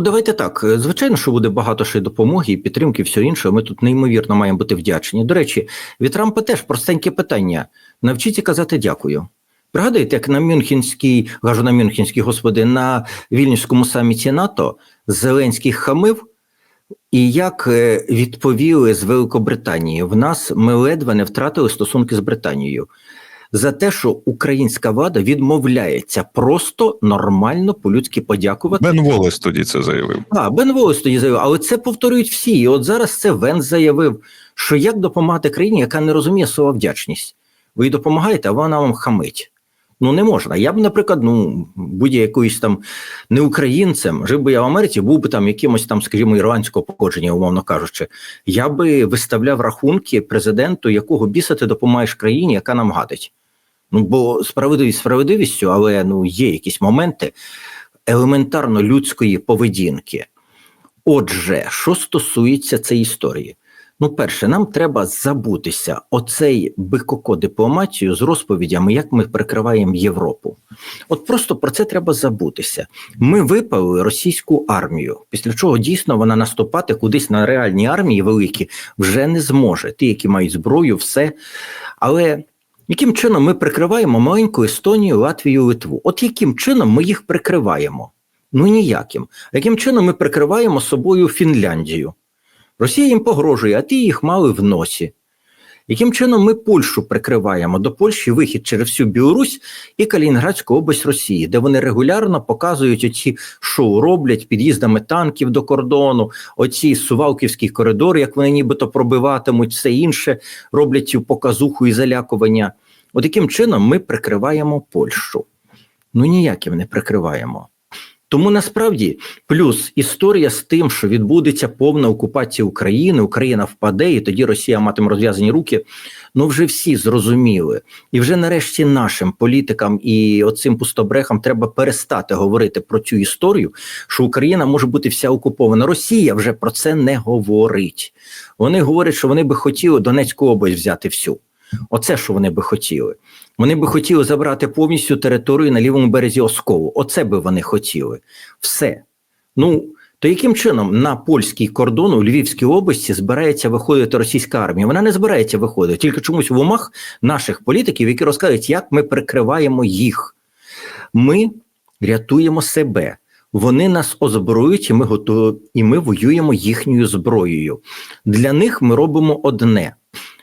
Ну, давайте так. Звичайно, що буде багато ще допомоги і підтримки, все інше. Ми тут неймовірно маємо бути вдячні. До речі, від Трампа теж простеньке питання. Навчіться казати дякую. Пригадуєте, як на Мюнхенській, кажу на Мюнхенській, господи, на Вільнюському саміті НАТО Зеленський хамив, і як е, відповіли з Великобританії, в нас ми ледве не втратили стосунки з Британією за те, що українська влада відмовляється просто нормально по-людськи подякувати. Бен Волес тоді це заявив. А, Бен Волес тоді заявив, але це повторюють всі. І от зараз це Венс заявив, що як допомагати країні, яка не розуміє слова вдячність. Ви їй допомагаєте, а вона вам хамить. Ну не можна. Я б, наприклад, ну будь якоюсь там не українцем, жив би я в Америці, був би там якимось там, скажімо, ірландського походження, умовно кажучи. Я би виставляв рахунки президенту, якого біса ти допомагаєш країні, яка нам гадить. Ну бо справедливість справедливістю, але ну є якісь моменти елементарно людської поведінки. Отже, що стосується цієї історії, ну, перше, нам треба забутися оцей бикоко дипломатію з розповідями, як ми прикриваємо Європу. От просто про це треба забутися. Ми випалили російську армію, після чого дійсно вона наступати кудись на реальні армії великі вже не зможе. Ті, які мають зброю, все. Але яким чином ми прикриваємо маленьку Естонію, Латвію, Литву? От яким чином ми їх прикриваємо? Ну ніяким. Яким чином ми прикриваємо собою Фінляндію? Росія їм погрожує, а ті їх мали в носі. Яким чином ми Польщу прикриваємо до Польщі вихід через всю Білорусь і Калінінградську область Росії, де вони регулярно показують оці шоу роблять під'їздами танків до кордону, оці сувалківський коридор, як вони нібито пробиватимуть, все інше роблять цю показуху і залякування. От яким чином ми прикриваємо Польщу? Ну ніяким не прикриваємо. Тому насправді плюс історія з тим, що відбудеться повна окупація України, Україна впаде, і тоді Росія матиме розв'язані руки. Ну вже всі зрозуміли, і вже нарешті нашим політикам і оцим пустобрехам треба перестати говорити про цю історію, що Україна може бути вся окупована. Росія вже про це не говорить. Вони говорять, що вони би хотіли Донецьку область взяти всю. Оце що вони би хотіли. Вони би хотіли забрати повністю територію на лівому березі Оскову. Оце би вони хотіли. Все. Ну то яким чином на польський кордон у Львівській області збирається виходити російська армія? Вона не збирається виходити, тільки чомусь в умах наших політиків, які розказують, як ми прикриваємо їх. Ми рятуємо себе. Вони нас озброюють, і ми готові, і ми воюємо їхньою зброєю. Для них ми робимо одне.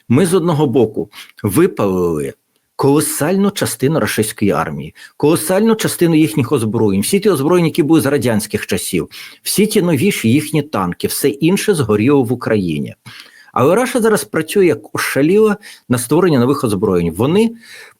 Ми з одного боку випалили колосальну частину російської армії, колосальну частину їхніх озброєнь, всі ті озброєння, які були з радянських часів, всі ті новіші їхні танки, все інше згоріло в Україні. Але Раша зараз працює як ошаліла на створення нових озброєнь. Вони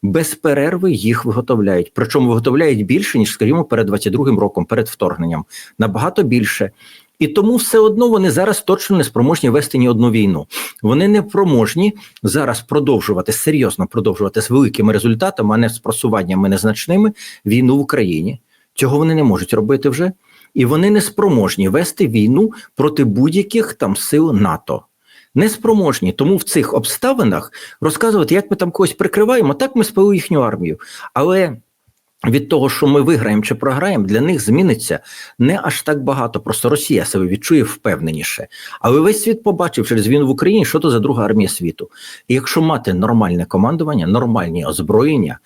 без перерви їх виготовляють. Причому виготовляють більше, ніж, скажімо, перед 22-м роком, перед вторгненням. Набагато більше. І тому все одно вони зараз точно не спроможні вести ні одну війну. Вони не проможні зараз продовжувати серйозно продовжувати з великими результатами, а не з просуваннями незначними війну в Україні. Цього вони не можуть робити вже, і вони не спроможні вести війну проти будь-яких там сил НАТО. Неспроможні, тому в цих обставинах розказувати, як ми там когось прикриваємо, так ми спали їхню армію. Але від того, що ми виграємо чи програємо, для них зміниться не аж так багато. Просто Росія себе відчує впевненіше. Але весь світ побачив через війну в Україні, що то за друга армія світу. І якщо мати нормальне командування, нормальні озброєння,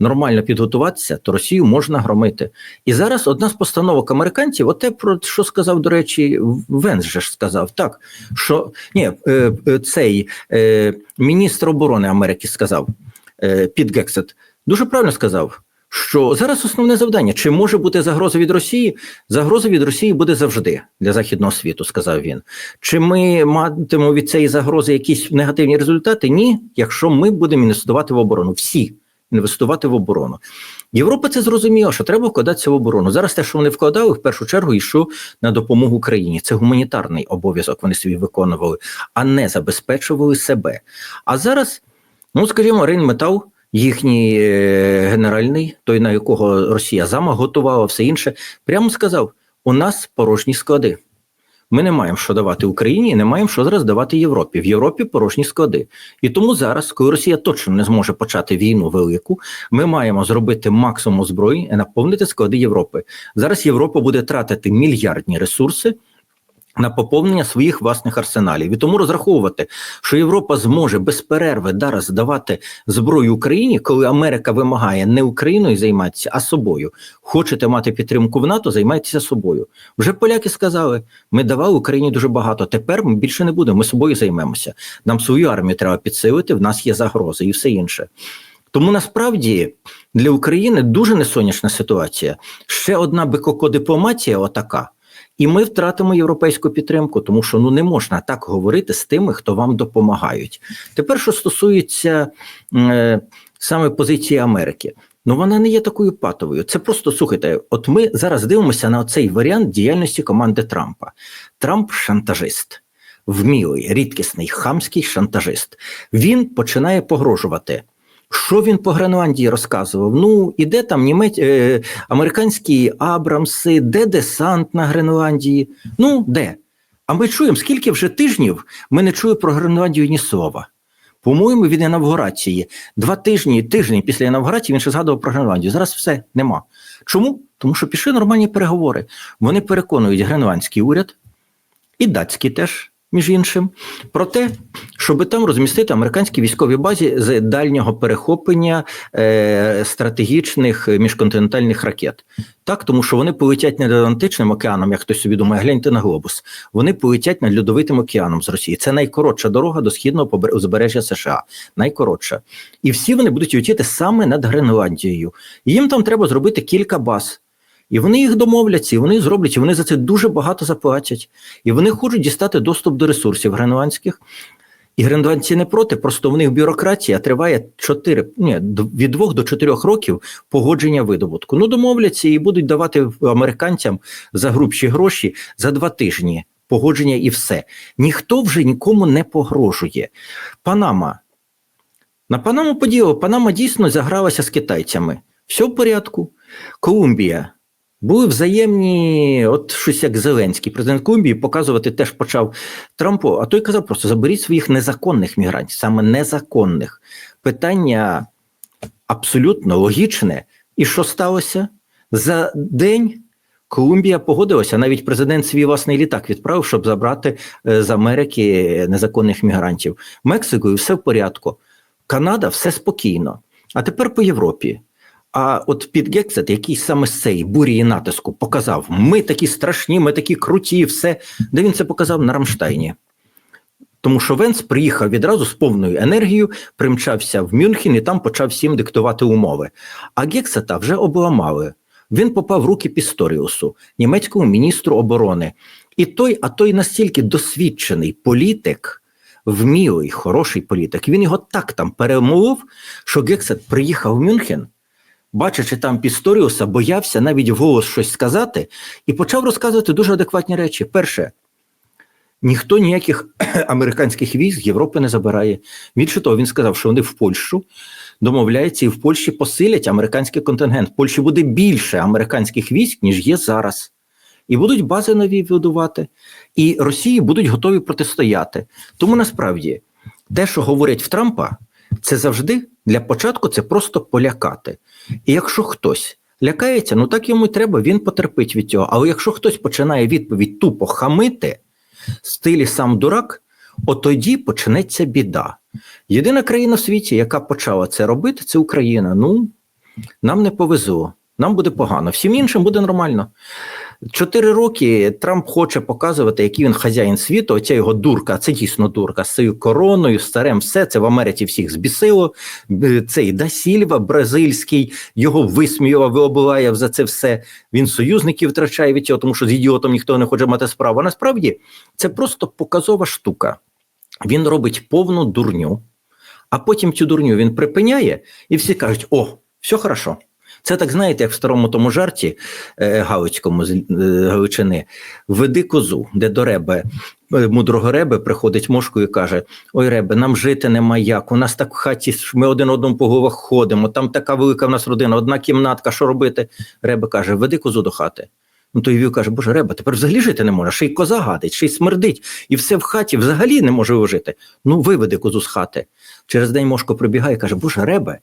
нормально підготуватися, то Росію можна громити. І зараз одна з постановок американців, оте про що сказав, до речі, Венс же ж сказав, так що ні, е, е, цей е, міністр оборони Америки сказав Піт Гексет, дуже правильно сказав що зараз основне завдання: чи може бути загроза від Росії? Загроза від Росії буде завжди для західного світу, сказав він. Чи ми матимемо від цієї загрози якісь негативні результати? Ні, якщо ми будемо інвестувати в оборону, всі інвестувати в оборону. Європа це зрозуміла, що треба вкладатися в оборону. Зараз те, що вони вкладали, в першу чергу йшло на допомогу Україні. Це гуманітарний обов'язок. Вони собі виконували, а не забезпечували себе. А зараз, ну скажімо, Рейнметал їхній е, генеральний, той на якого Росія зама готувала, все інше, прямо сказав: у нас порожні склади. Ми не маємо що давати Україні, і не маємо що зараз давати Європі. В Європі порожні склади. І тому зараз, коли Росія точно не зможе почати війну велику, ми маємо зробити максимум зброї і наповнити склади Європи. Зараз Європа буде тратити мільярдні ресурси. На поповнення своїх власних арсеналів і тому розраховувати, що Європа зможе без перерви зараз давати зброю Україні, коли Америка вимагає не Україною займатися, а собою. Хочете мати підтримку в НАТО, займайтеся собою. Вже поляки сказали: ми давали Україні дуже багато. Тепер ми більше не будемо. Ми собою займемося. Нам свою армію треба підсилити. В нас є загрози і все інше. Тому насправді для України дуже несонячна ситуація. Ще одна бикоко-дипломатія, отака. І ми втратимо європейську підтримку, тому що ну не можна так говорити з тими, хто вам допомагають. Тепер, що стосується е, саме позиції Америки, ну вона не є такою патовою. Це просто слухайте. От ми зараз дивимося на цей варіант діяльності команди Трампа. Трамп шантажист, вмілий, рідкісний, хамський шантажист. Він починає погрожувати. Що він по Гренландії розказував? Ну, іде там німець, е, американські Абрамси, де десант на Гренландії? Ну, де? А ми чуємо, скільки вже тижнів ми не чуємо про Гренландію ні слова. По-моєму, від інавгурації. Два тижні, тиждень після інавгурації він ще згадував про Гренландію. Зараз все нема. Чому? Тому що пішли нормальні переговори. Вони переконують гренландський уряд і датський теж між іншим, про те, щоб там розмістити американські військові базі з дальнього перехоплення е, стратегічних міжконтинентальних ракет. Так, тому що вони полетять над Атлантичним океаном, як хтось собі думає, гляньте на глобус. Вони полетять над льодовитим океаном з Росії. Це найкоротша дорога до східного узбережжя США. Найкоротша. І всі вони будуть летіти саме над Гренландією. Їм там треба зробити кілька баз. І вони їх домовляться, і вони зроблять, і вони за це дуже багато заплатять. І вони хочуть дістати доступ до ресурсів гренландських. І гренландці не проти, просто в них бюрократія триває 4, ні, від 2 до 4 років погодження видобутку. Ну, домовляться і будуть давати американцям за грубші гроші за два тижні погодження і все. Ніхто вже нікому не погрожує. Панама. На Панаму поділо, Панама дійсно загралася з китайцями. Все в порядку. Колумбія. Були взаємні, от щось як Зеленський, президент Колумбії показувати теж почав Трампу, а той казав просто заберіть своїх незаконних мігрантів, саме незаконних. Питання абсолютно логічне. І що сталося? За день Колумбія погодилася, навіть президент свій власний літак відправив, щоб забрати з Америки незаконних мігрантів. Мексикою все в порядку. Канада все спокійно. А тепер по Європі. А от під Гексет, який саме з цієї бурії натиску показав: ми такі страшні, ми такі круті, все, де він це показав на Рамштайні. Тому що Венс приїхав відразу з повною енергією, примчався в Мюнхен і там почав всім диктувати умови. А Гексета вже обламали. Він попав в руки Пісторіусу, німецькому міністру оборони. І той, а той настільки досвідчений політик, вмілий, хороший політик, він його так там перемовив, що Гексет приїхав в Мюнхен бачачи там Пісторіуса, боявся навіть вголос щось сказати і почав розказувати дуже адекватні речі. Перше, ніхто ніяких американських військ з Європи не забирає. Більше того, він сказав, що вони в Польщу домовляються і в Польщі посилять американський контингент. В Польщі буде більше американських військ, ніж є зараз. І будуть бази нові будувати, і Росії будуть готові протистояти. Тому насправді те, що говорять в Трампа, це завжди для початку це просто полякати. І якщо хтось лякається, ну так йому й треба, він потерпить від цього. Але якщо хтось починає відповідь тупо хамити в стилі сам дурак, от тоді почнеться біда. Єдина країна в світі, яка почала це робити, це Україна. Ну нам не повезло, нам буде погано, всім іншим буде нормально. Чотири роки Трамп хоче показувати, який він хазяїн світу. Оця його дурка, це дійсно дурка з цією короною, старем, все це в Америці всіх збісило. Цей Дасільва, бразильський, його висміював, виобуває за це все. Він союзників втрачає від цього, тому що з ідіотом ніхто не хоче мати справу. Насправді це просто показова штука. Він робить повну дурню, а потім цю дурню він припиняє, і всі кажуть: о, все хорошо. Це так знаєте, як в старому тому жарті е, Галицькому з е, Галичини веди козу, де до реби е, мудрого реби приходить мошку і каже: Ой, ребе, нам жити нема як. У нас так в хаті ми один одному по головах ходимо. Там така велика в нас родина, одна кімнатка. Що робити? Ребе каже: Веди козу до хати. Ну той вів каже, Боже, Реба, тепер взагалі жити не може, ще й коза гадить, ще й смердить, і все в хаті взагалі не може жити. Ну, виведи козу з хати. Через день Мошко прибігає і каже: Боже, Ребе,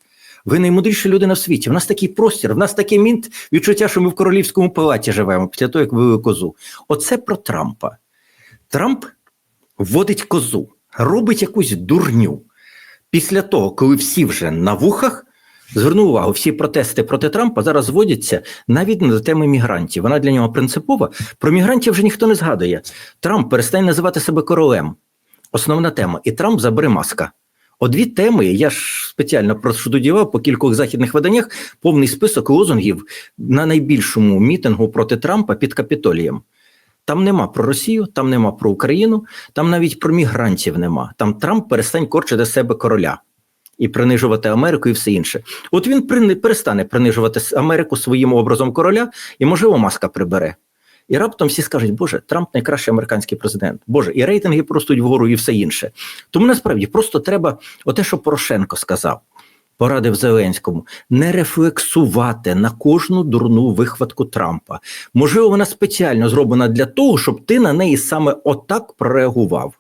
ви наймудріша людина в світі. В нас такий простір, в нас такий мінт відчуття, що ми в королівському палаті живемо після того, як вивели козу. Оце про Трампа. Трамп вводить козу, робить якусь дурню. Після того, коли всі вже на вухах, зверну увагу, всі протести проти Трампа зараз зводяться навіть до теми мігрантів. Вона для нього принципова. Про мігрантів вже ніхто не згадує. Трамп перестане називати себе королем. Основна тема. І Трамп забере маска. О дві теми я ж спеціально проштудіював по кількох західних виданнях повний список лозунгів на найбільшому мітингу проти Трампа під Капітолієм. Там нема про Росію, там нема про Україну, там навіть про мігрантів нема. Там Трамп перестань корчити себе короля і принижувати Америку і все інше. От він перестане принижувати Америку своїм образом короля, і можливо маска прибере. І раптом всі скажуть, Боже, Трамп найкращий американський президент. Боже, і рейтинги простуть вгору, і все інше. Тому насправді просто треба, оте, що Порошенко сказав, порадив Зеленському, не рефлексувати на кожну дурну вихватку Трампа. Можливо, вона спеціально зроблена для того, щоб ти на неї саме отак прореагував.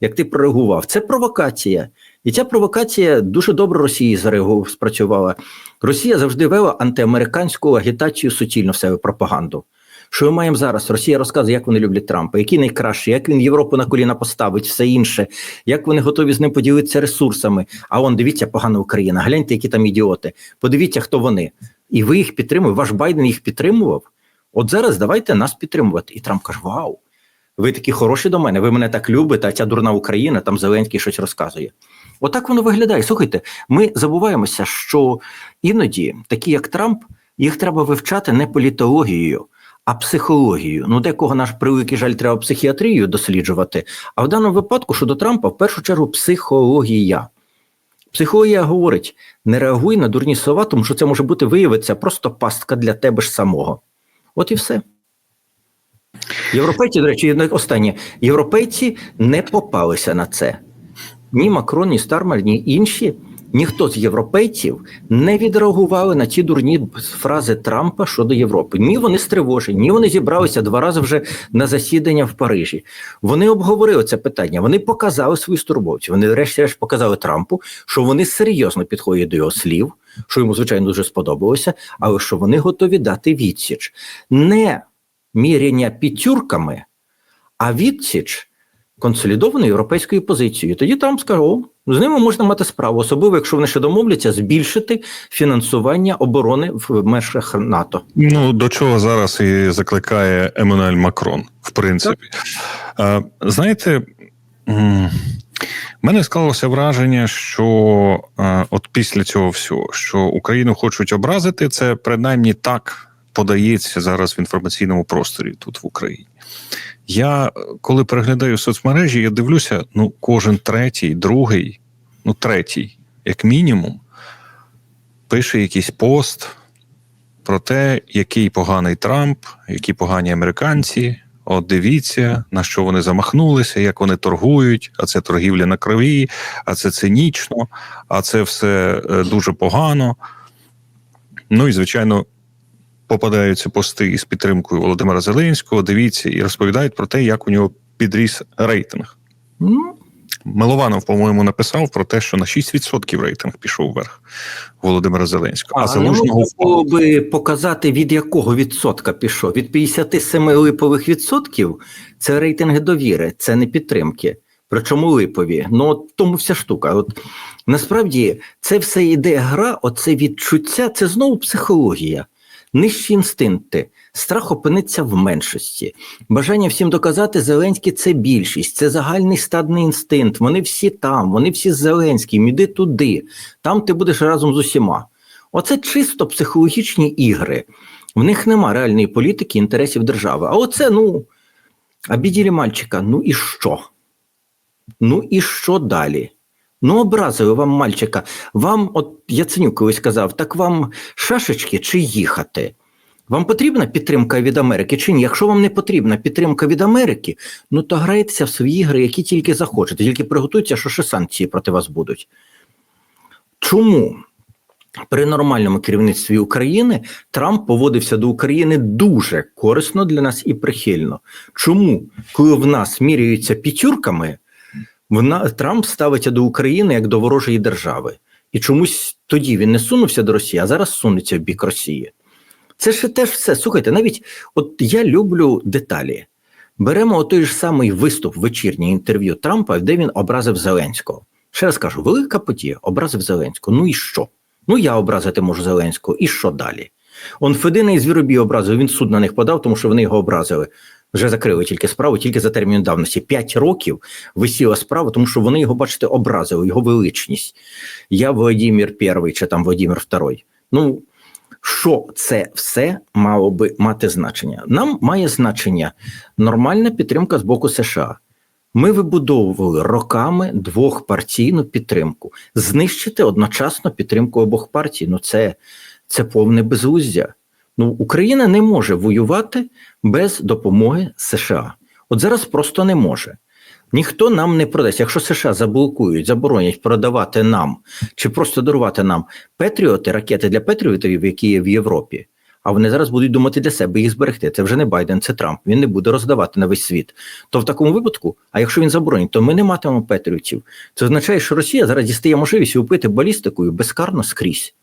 Як ти прореагував, це провокація. І ця провокація дуже добре Росії спрацювала. Росія завжди вела антиамериканську агітацію суцільно в себе пропаганду. Що ми маємо зараз? Росія розказує, як вони люблять Трампа, який найкращий, як він Європу на коліна поставить, все інше, як вони готові з ним поділитися ресурсами. А он дивіться, погана Україна. Гляньте, які там ідіоти. Подивіться, хто вони. І ви їх підтримуєте. Ваш Байден їх підтримував. От зараз давайте нас підтримувати. І Трамп каже: Вау, ви такі хороші до мене, ви мене так любите, а ця дурна Україна, там Зеленський щось розказує. Отак воно виглядає. Слухайте, ми забуваємося, що іноді такі, як Трамп, їх треба вивчати не політологією, а психологією. Ну, декого наш превеликий жаль треба психіатрію досліджувати. А в даному випадку щодо Трампа, в першу чергу, психологія. Психологія говорить: не реагуй на дурні слова, тому що це може бути виявиться просто пастка для тебе ж самого. От і все. Європейці, до речі, останнє. Європейці не попалися на це. Ні Макрон, ні Стармер, ні інші. Ніхто з європейців не відреагували на ті дурні фрази Трампа щодо Європи. Ні, вони стривожені, ні, вони зібралися два рази вже на засідання в Парижі. Вони обговорили це питання. Вони показали свою стурбовці. Вони, врешті-решт, показали Трампу, що вони серйозно підходять до його слів, що йому звичайно дуже сподобалося, але що вони готові дати відсіч не міряння п'ятюрками, а відсіч консолідованою європейською позицією. Тоді Трамп скаже, о, з ними можна мати справу, особливо якщо вони ще домовляться збільшити фінансування оборони в межах НАТО. Ну до чого зараз і закликає Еммануель Макрон, в принципі. А, знаєте, в мене склалося враження, що а, от після цього всього, що Україну хочуть образити, це принаймні так подається зараз в інформаційному просторі тут в Україні. Я коли переглядаю соцмережі, я дивлюся, ну, кожен третій, другий, ну, третій, як мінімум, пише якийсь пост про те, який поганий Трамп, які погані американці. От дивіться, на що вони замахнулися, як вони торгують, а це торгівля на крові, а це цинічно, а це все е, дуже погано. Ну і звичайно, попадаються пости із підтримкою Володимира Зеленського. Дивіться і розповідають про те, як у нього підріс рейтинг. Ну, Милованов, по-моєму, написав про те, що на 6% рейтинг пішов вверх Володимира Зеленського. А, а залужного можна було би показати, від якого відсотка пішов? Від 57 липових відсотків це рейтинги довіри, це не підтримки. Причому липові. Ну от тому вся штука. От насправді це все іде гра, оце відчуття, це знову психологія. Нижчі інстинкти, страх опиниться в меншості. Бажання всім доказати Зеленський це більшість, це загальний стадний інстинкт. Вони всі там, вони всі Зеленським, іди туди, там ти будеш разом з усіма. Оце чисто психологічні ігри. В них нема реальної політики, інтересів держави. А оце, ну, обіділі мальчика, ну і що? Ну і що далі? Ну, образили вам мальчика. Вам, от Яценюк колись казав, так вам шашечки чи їхати? Вам потрібна підтримка від Америки чи ні? Якщо вам не потрібна підтримка від Америки, ну то грайтеся в свої ігри, які тільки захочете, тільки приготуйтеся, що ще санкції проти вас будуть. Чому? При нормальному керівництві України Трамп поводився до України дуже корисно для нас і прихильно. Чому, коли в нас міряються п'ятюрками, вона Трамп ставиться до України як до ворожої держави, і чомусь тоді він не сунувся до Росії, а зараз сунеться в бік Росії. Це ж теж все. Слухайте, навіть от я люблю деталі. Беремо той ж самий виступ вечірнє інтерв'ю Трампа, де він образив Зеленського. Ще раз кажу, велика подія, образив Зеленського. Ну і що? Ну я образити можу Зеленського, і що далі? Он Федина і Звіробій образив, він суд на них подав, тому що вони його образили. Вже закрили тільки справу, тільки за термін давності. П'ять років висіла справа, тому що вони його, бачите, образили, його величність. Я Володимир Перший чи там Володимир Второй. Ну, що це все мало би мати значення? Нам має значення нормальна підтримка з боку США. Ми вибудовували роками двохпартійну підтримку. Знищити одночасно підтримку обох партій. Ну це, це повне безглуздя. Ну, Україна не може воювати без допомоги США. От зараз просто не може. Ніхто нам не продасть. Якщо США заблокують, заборонять продавати нам чи просто дарувати нам Петріоти, ракети для Петріотів, які є в Європі. А вони зараз будуть думати для себе їх зберегти. Це вже не Байден, це Трамп. Він не буде роздавати на весь світ. То в такому випадку, а якщо він заборонить, то ми не матимемо Петріотів. Це означає, що Росія зараз дістає можливість убити балістикою безкарно скрізь.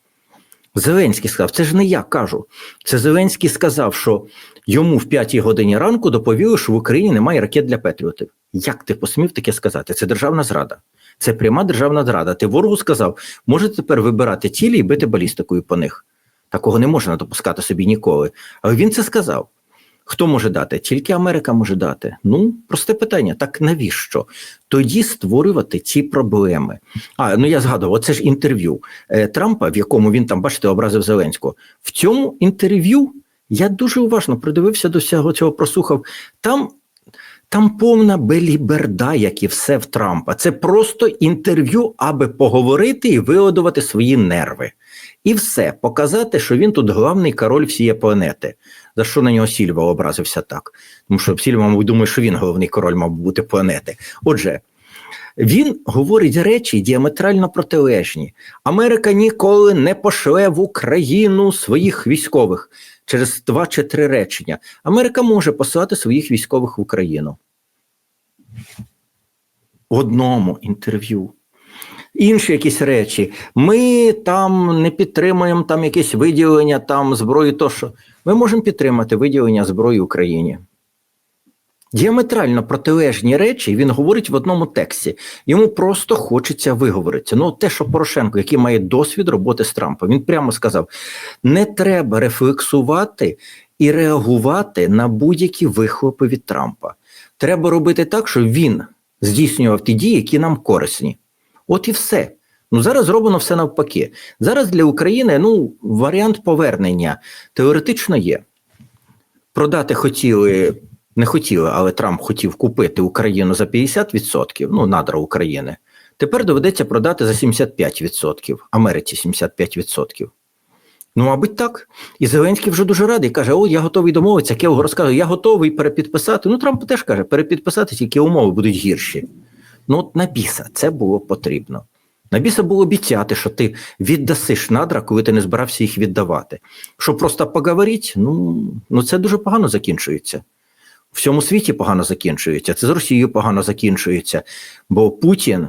Зеленський сказав, це ж не я кажу. Це Зеленський сказав, що йому в п'ятій годині ранку доповіли, що в Україні немає ракет для Петріотів. Як ти посмів таке сказати? Це державна зрада. Це пряма державна зрада. Ти ворогу сказав, можете тепер вибирати цілі і бити балістикою по них. Такого не можна допускати собі ніколи. Але він це сказав. Хто може дати? Тільки Америка може дати. Ну, просте питання: так навіщо? Тоді створювати ці проблеми. А ну я згадував, оце ж інтерв'ю е, Трампа, в якому він там, бачите, образив Зеленського. В цьому інтерв'ю я дуже уважно придивився до всього цього, прослухав. Там там повна беліберда, як і все в Трампа. Це просто інтерв'ю, аби поговорити і виладувати свої нерви. І все, показати, що він тут головний король всієї планети. За що на нього Сільва образився так? Тому що Сільва, мабуть, думає, що він головний король мав бути планети. Отже, він говорить речі діаметрально протилежні. Америка ніколи не пошле в Україну своїх військових через два чи три речення. Америка може посилати своїх військових в Україну. В одному інтерв'ю. Інші якісь речі. Ми там не підтримуємо там якесь виділення там зброї. То що ми можемо підтримати виділення зброї Україні. Діаметрально протилежні речі він говорить в одному тексті. Йому просто хочеться виговоритися. Ну, те, що Порошенко, який має досвід роботи з Трампом, він прямо сказав: не треба рефлексувати і реагувати на будь-які вихлопи від Трампа. Треба робити так, щоб він здійснював ті дії, які нам корисні. От і все. Ну зараз зроблено все навпаки. Зараз для України ну, варіант повернення теоретично є. Продати хотіли, не хотіли, але Трамп хотів купити Україну за 50%, ну, надра України. Тепер доведеться продати за 75%, Америці 75%. Ну, мабуть, так. І Зеленський вже дуже радий. Каже: О, я готовий домовитися. Кевго розказує, я готовий перепідписати. Ну, Трамп теж каже, перепідписати, тільки умови будуть гірші. Ну, от на біса це було потрібно. На біса було обіцяти, що ти віддасиш надра, коли ти не збирався їх віддавати. Що просто поговорити, ну, ну це дуже погано закінчується. В всьому світі погано закінчується, це з Росією погано закінчується. Бо Путін,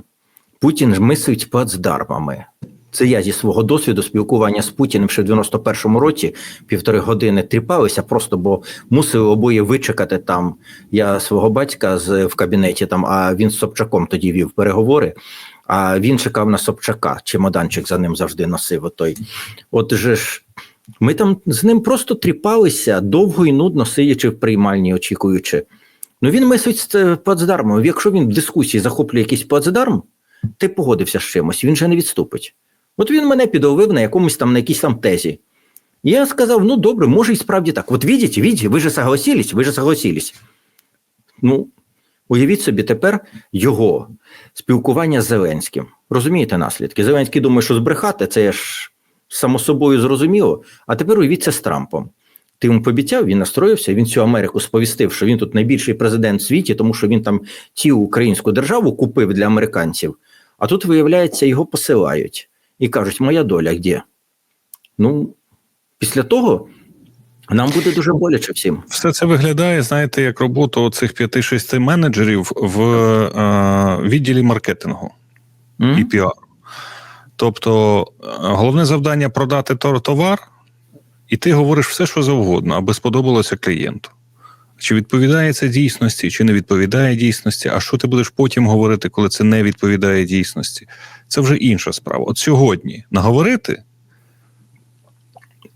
Путін ж мислить плацдармами. Це я зі свого досвіду спілкування з Путіним ще в 91-му році півтори години тріпалися, просто бо мусили обоє вичекати там. Я свого батька з в кабінеті там, а він з Собчаком тоді вів переговори. А він чекав на Собчака, чемоданчик за ним завжди носив. Отой. От же ж, ми там з ним просто тріпалися довго і нудно, сидячи в приймальні, очікуючи. Ну він мислить плацдармом. Якщо він в дискусії захоплює якийсь плацдарм, ти погодився з чимось, він же не відступить. От він мене підловив на якомусь там на якійсь там тезі. Я сказав: ну добре, може і справді так. От видите, видите, ви же согласились, ви же согласились. Ну, уявіть собі тепер його спілкування з Зеленським. Розумієте наслідки? Зеленський думає, що збрехати це ж само собою зрозуміло. А тепер уявіть це з Трампом. Ти йому пообіцяв, він настроївся, він всю Америку сповістив, що він тут найбільший президент в світі, тому що він там цілу українську державу купив для американців. А тут, виявляється, його посилають і кажуть, моя доля де? Ну, після того нам буде дуже боляче всім. Все це виглядає, знаєте, як роботу цих 5-6 менеджерів в е, відділі маркетингу М? і піару. Тобто, е, головне завдання продати товар, і ти говориш все, що завгодно, аби сподобалося клієнту. Чи відповідає це дійсності, чи не відповідає дійсності, а що ти будеш потім говорити, коли це не відповідає дійсності? Це вже інша справа. От сьогодні наговорити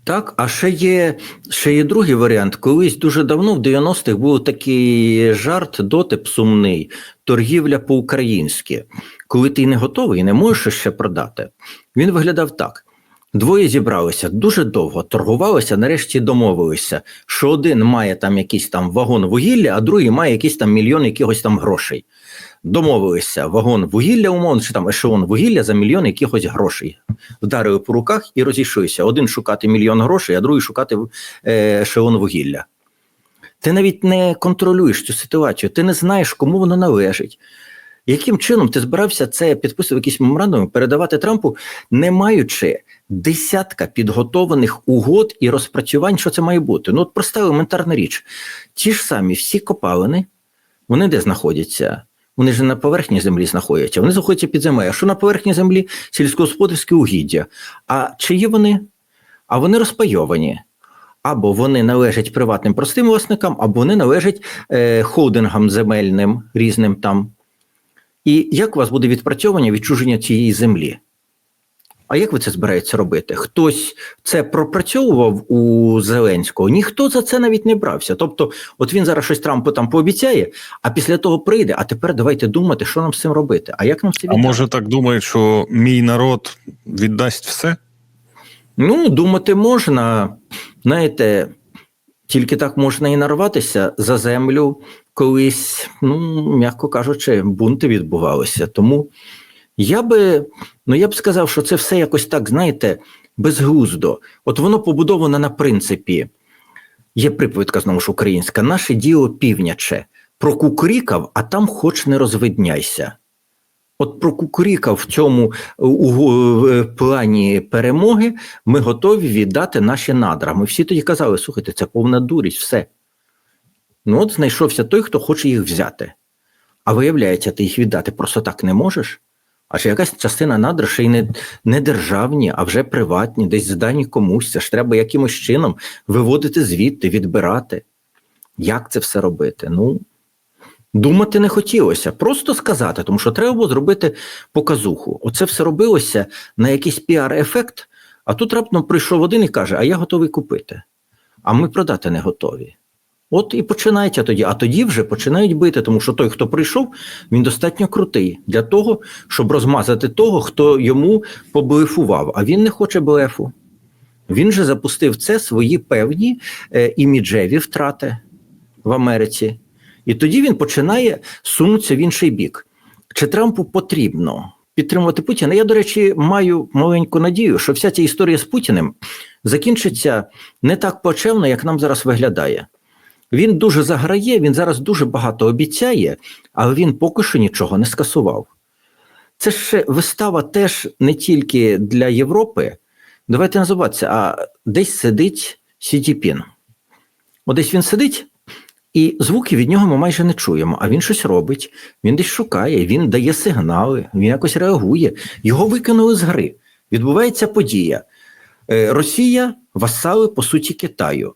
Так, а ще є, ще є другий варіант. Колись дуже давно, в 90-х, був такий жарт, дотип сумний, торгівля по-українськи. Коли ти не готовий не можеш ще продати, він виглядав так. Двоє зібралися дуже довго, торгувалися, нарешті домовилися, що один має там якийсь там вагон вугілля, а другий має якийсь там мільйон якихось там грошей. Домовилися вагон вугілля, умовно, чи там ешелон вугілля за мільйон якихось грошей. Вдарили по руках і розійшлися. Один шукати мільйон грошей, а другий шукати е, ешелон вугілля. Ти навіть не контролюєш цю ситуацію, ти не знаєш, кому воно належить. Яким чином ти збирався це підписувати якісь меморандуми, передавати Трампу, не маючи десятка підготованих угод і розпрацювань, що це має бути? Ну, от проста елементарна річ. Ті ж самі всі копалини, вони де знаходяться? Вони ж на поверхні землі знаходяться, вони знаходяться під землею. А що на поверхні землі? Сільськогосподарські угіддя. А чиї вони? А вони розпайовані. Або вони належать приватним простим власникам, або вони належать е, холдингам земельним різним там. І як у вас буде відпрацьовування відчуження цієї землі? А як ви це збираєтеся робити? Хтось це пропрацьовував у Зеленського? Ніхто за це навіть не брався. Тобто, от він зараз щось Трампу там пообіцяє, а після того прийде. А тепер давайте думати, що нам з цим робити. А як нам це А може так думають, що мій народ віддасть все? Ну, думати можна, знаєте, тільки так можна і нарватися за землю колись, ну, м'яко кажучи, бунти відбувалися. Тому я би, ну я б сказав, що це все якось так, знаєте, безглуздо. От воно побудовано на принципі. Є приповідка знову ж українська, наше діло півняче. Прокукурікав, а там хоч не розвидняйся. От прокукурікав в цьому у, плані перемоги, ми готові віддати наші надра. Ми всі тоді казали, слухайте, це повна дурість, все. Ну от знайшовся той, хто хоче їх взяти. А виявляється, ти їх віддати просто так не можеш. Аж якась частина надр ще й не, не державні, а вже приватні, десь здані комусь. Це ж треба якимось чином виводити звідти, відбирати. Як це все робити? Ну, думати не хотілося, просто сказати, тому що треба було зробити показуху. Оце все робилося на якийсь піар-ефект, а тут раптом прийшов один і каже: А я готовий купити. А ми продати не готові. От і починається тоді, а тоді вже починають бити, тому що той, хто прийшов, він достатньо крутий для того, щоб розмазати того, хто йому поблефував. А він не хоче блефу. Він же запустив це свої певні е, іміджеві втрати в Америці. І тоді він починає сунутися в інший бік. Чи Трампу потрібно підтримувати Путіна? Я, до речі, маю маленьку надію, що вся ця історія з Путіним закінчиться не так плачевно, як нам зараз виглядає. Він дуже заграє, він зараз дуже багато обіцяє, але він поки що нічого не скасував. Це ще вистава теж не тільки для Європи. Давайте називатися, а десь сидить Сі Цзіньпін. От десь він сидить, і звуки від нього ми майже не чуємо. А він щось робить, він десь шукає, він дає сигнали, він якось реагує. Його викинули з гри. Відбувається подія. Е, Росія васали, по суті, Китаю.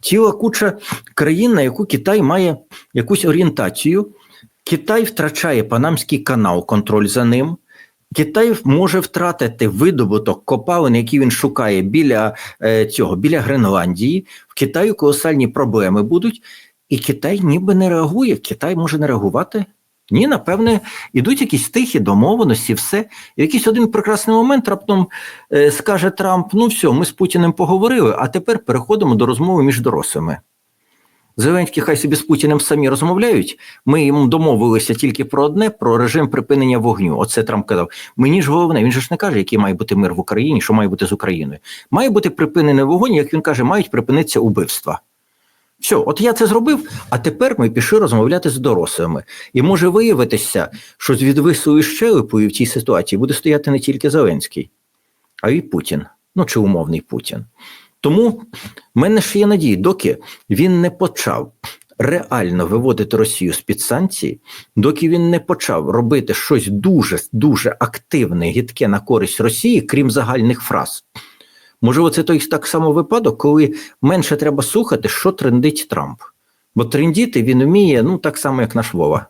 Ціла куча країн, на яку Китай має якусь орієнтацію. Китай втрачає Панамський канал, контроль за ним. Китай може втратити видобуток копалин, які він шукає біля е, цього, біля Гренландії. В Китаю колосальні проблеми будуть, і Китай ніби не реагує. Китай може не реагувати. Ні, напевне, ідуть якісь тихі домовленості, все. І в якийсь один прекрасний момент раптом е, скаже Трамп: ну все, ми з Путіним поговорили, а тепер переходимо до розмови між дорослими. Зеленський хай собі з Путіним самі розмовляють. Ми йому домовилися тільки про одне: про режим припинення вогню. Оце Трамп казав. Мені ж головне, він же ж не каже, який має бути мир в Україні, що має бути з Україною. Має бути припинений вогонь, як він каже, мають припинитися убивства. Все, от я це зробив, а тепер ми пішли розмовляти з дорослими. І може виявитися, що з відвислою щелепою в цій ситуації буде стояти не тільки Зеленський, а й Путін. ну чи умовний Путін. Тому в мене ж є надії, доки він не почав реально виводити Росію з під санкцій, доки він не почав робити щось дуже дуже активне, гідке на користь Росії, крім загальних фраз. Можливо, це той так само випадок, коли менше треба слухати, що трендить Трамп. Бо трендіти він вміє, ну так само, як наш Вова.